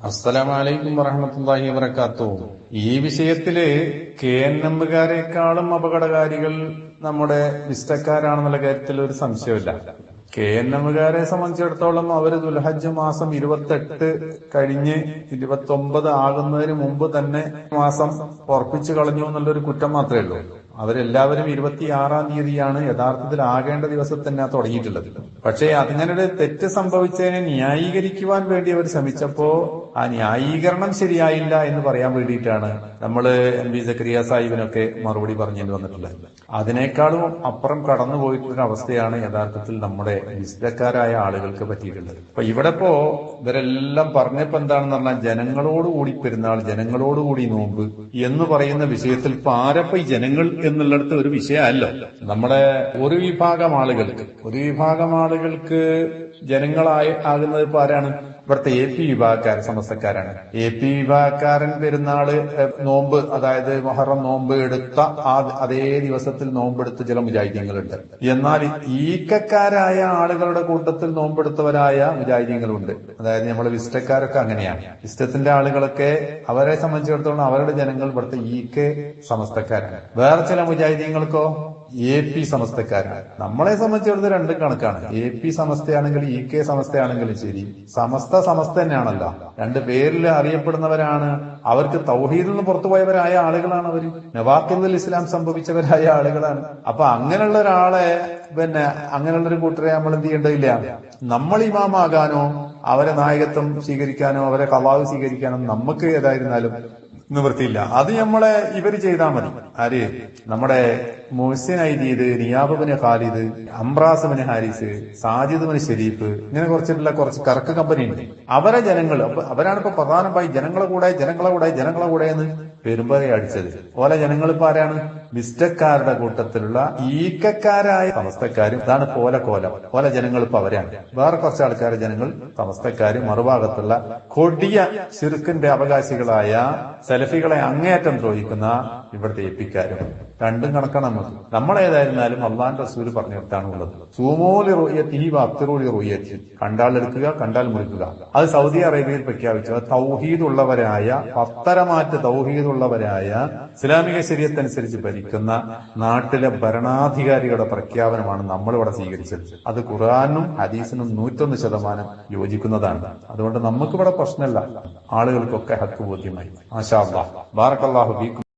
അസ്സലാമലൈക്കും വറഹമത്തല്ലാഹി വബർക്കാത്തു ഈ വിഷയത്തിൽ കെ എൻ എമ്മുകാരെക്കാളും അപകടകാരികൾ നമ്മുടെ വിസ്റ്റക്കാരാണെന്നുള്ള കാര്യത്തിൽ ഒരു സംശയമില്ല കെ എൻ എമ്മുകാരെ സംബന്ധിച്ചിടത്തോളം അവർ ദുൽഹജ്ജ് മാസം ഇരുപത്തെട്ട് കഴിഞ്ഞ് ഇരുപത്തി ഒമ്പത് ആകുന്നതിന് മുമ്പ് തന്നെ മാസം ഉറപ്പിച്ചു കളഞ്ഞു എന്നുള്ളൊരു കുറ്റം മാത്രമേ ഉള്ളൂ. അവരെല്ലാവരും ഇരുപത്തിയാറാം തീയതിയാണ് യഥാർത്ഥത്തിൽ ആകേണ്ട ദിവസം തന്നെ തുടങ്ങിയിട്ടുള്ളത്. പക്ഷേ അതിങ്ങനെ തെറ്റ് സംഭവിച്ചതിനെ ന്യായീകരിക്കുവാൻ വേണ്ടി അവർ ശ്രമിച്ചപ്പോ ആ ന്യായീകരണം ശരിയായില്ല എന്ന് പറയാൻ വേണ്ടിയിട്ടാണ് നമ്മൾ എം വി സക്രിയ സാഹിബിനൊക്കെ മറുപടി പറഞ്ഞു വന്നിട്ടുള്ളത്. അതിനേക്കാളും അപ്പുറം കടന്നുപോയിട്ടുള്ള അവസ്ഥയാണ് യഥാർത്ഥത്തിൽ നമ്മുടെ വിശുദ്ധക്കാരായ ആളുകൾക്ക് പറ്റിയിട്ടുള്ളത്. അപ്പൊ ഇവിടെ ഇപ്പോ ഇവരെല്ലാം പറഞ്ഞപ്പോ എന്താണെന്ന് പറഞ്ഞാൽ ജനങ്ങളോടുകൂടി പെരുന്നാൾ ജനങ്ങളോടുകൂടി നോമ്പ് എന്ന് പറയുന്ന വിഷയത്തിൽ ഇപ്പൊ ആരപ്പ ഈ ജനങ്ങൾ എന്നുള്ളിടത്ത് ഒരു വിഷയമല്ല. നമ്മുടെ ഒരു വിഭാഗം ആളുകൾക്ക് ഒരു വിഭാഗം ആളുകൾക്ക് ജനങ്ങളായി ആകുന്നത് ഇപ്പൊ ആരാണ്? ഇവിടുത്തെ എ പി വിഭാഗക്കാരൻ സമസ്തക്കാരാണ്. എ പി വിഭാഗക്കാരൻ പെരുന്നാൾ നോമ്പ് അതായത് മൊഹറം നോമ്പ് എടുത്ത ആ അതേ ദിവസത്തിൽ നോമ്പെടുത്ത ചില മുജാഹിദ്യങ്ങളുണ്ട് എന്നാൽ ഈക്കക്കാരായ ആളുകളുടെ കൂട്ടത്തിൽ നോമ്പെടുത്തവരായ മുജാഹിദ്യങ്ങളുണ്ട് അതായത് നമ്മൾ വിസ്റ്റക്കാരൊക്കെ അങ്ങനെയാണ്. വിസ്റ്റത്തിന്റെ ആളുകളൊക്കെ അവരെ സംബന്ധിച്ചിടത്തോളം അവരുടെ ജനങ്ങൾ ഇവിടുത്തെ ഈക്കെ സമസ്തക്കാരാണ്. വേറെ ചില മുജാഹിദ്യങ്ങൾക്കോ എ പി സമസ്തക്കാരാണ്. നമ്മളെ സംബന്ധിച്ചിടത്തോളം രണ്ടും കണക്കാണ്. എ പി സമസ്തയാണെങ്കിലും ഇ കെ സമസ്തയാണെങ്കിലും ശരി. സമസ്ത സമസ്ത തന്നെയാണല്ലോ. രണ്ട് പേരിൽ അറിയപ്പെടുന്നവരാണ്. അവർക്ക് തൗഹീദിൽ നിന്ന് പുറത്തുപോയവരായ ആളുകളാണ് അവർ നവാഖിൽ ഇസ്ലാം സംഭവിച്ചവരായ ആളുകളാണ്. അപ്പൊ അങ്ങനെയുള്ള ഒരാളെ പിന്നെ അങ്ങനെയുള്ള ഒരു കൂട്ടരെ നമ്മൾ എന്ത് ചെയ്യേണ്ടതില്ല നമ്മൾ ഇമാമാകാനോ അവരെ നായകത്വം സ്വീകരിക്കാനോ അവരെ കവാവ് സ്വീകരിക്കാനോ നമുക്ക് ഏതായിരുന്നാലും നിവൃത്തിയില്ല. അത് നമ്മളെ ഇവർ ചെയ്താൽ മതി. ആര്? നമ്മുടെ മുഹ്സിൻ ഐദീദ് നിയാബിന് ഖാലിദ് അംബ്രാസബിന് ഹാരിസ് സാജിദുബിന് ഷെരീഫ് ഇങ്ങനെ കുറച്ചിട്ടുള്ള കുറച്ച് കറക്ക് കമ്പനി ഉണ്ട്. അവരെ ജനങ്ങൾ അവരാണ് ഇപ്പൊ പ്രധാനമായി ജനങ്ങളെ കൂടെ ജനങ്ങളെ കൂടെ ജനങ്ങളെ കൂടെ എന്ന് പെരുമ്പറയെ അടിച്ചത്. ഓലെ ജനങ്ങൾ ഇപ്പൊ ആരാണ്? മിസ്റ്റക്കാരുടെ കൂട്ടത്തിലുള്ള ഈക്കക്കാരായ സമസ്തക്കാരും ഇതാണ് പോല കോലം. ഓല ജനങ്ങൾ ഇപ്പൊ അവരാണ്. വേറെ കുറച്ച് ആൾക്കാരെ ജനങ്ങൾ സമസ്തക്കാരും മറുഭാഗത്തുള്ള കൊടിയ ശിർക്കിന്റെ അവകാശികളായ സെലഫികളെ അങ്ങേയറ്റം ദ്രോഹിക്കുന്ന ഇവിടുത്തെ എപ്പിക്കാരും. രണ്ടും കണക്കാണ് നമുക്ക് നമ്മളേതായിരുന്നാലും അള്ളാൻ റസൂൽ പറഞ്ഞിടത്താണ് ഉള്ളത്. സൂമോലി റോയത്തി അപ്തിറോലി റോയത്തി. കണ്ടാൽ എടുക്കുക കണ്ടാൽ മുറിക്കുക. അത് സൗദി അറേബ്യയിൽ പ്രഖ്യാപിച്ചു. തൗഹീദ് ഉള്ളവരായ പത്തരമാറ്റ് തൗഹീദ് ഉള്ളവരായ ഇസ്ലാമിക ശരീരത്തനുസരിച്ച് ഭരിക്കുന്ന നാട്ടിലെ ഭരണാധികാരികളുടെ പ്രഖ്യാപനമാണ് നമ്മളിവിടെ സ്വീകരിച്ചത്. അത് ഖുറാനും ഹദീസിനും നൂറ്റൊന്ന് ശതമാനം യോജിക്കുന്നതാണ്. അതുകൊണ്ട് നമുക്കിവിടെ പ്രശ്നമല്ല. ആളുകൾക്കൊക്കെ ഹക്ക് ബോധ്യമായി. അല്ലാഹ് ബാറക്കല്ലാഹു ബീക്കും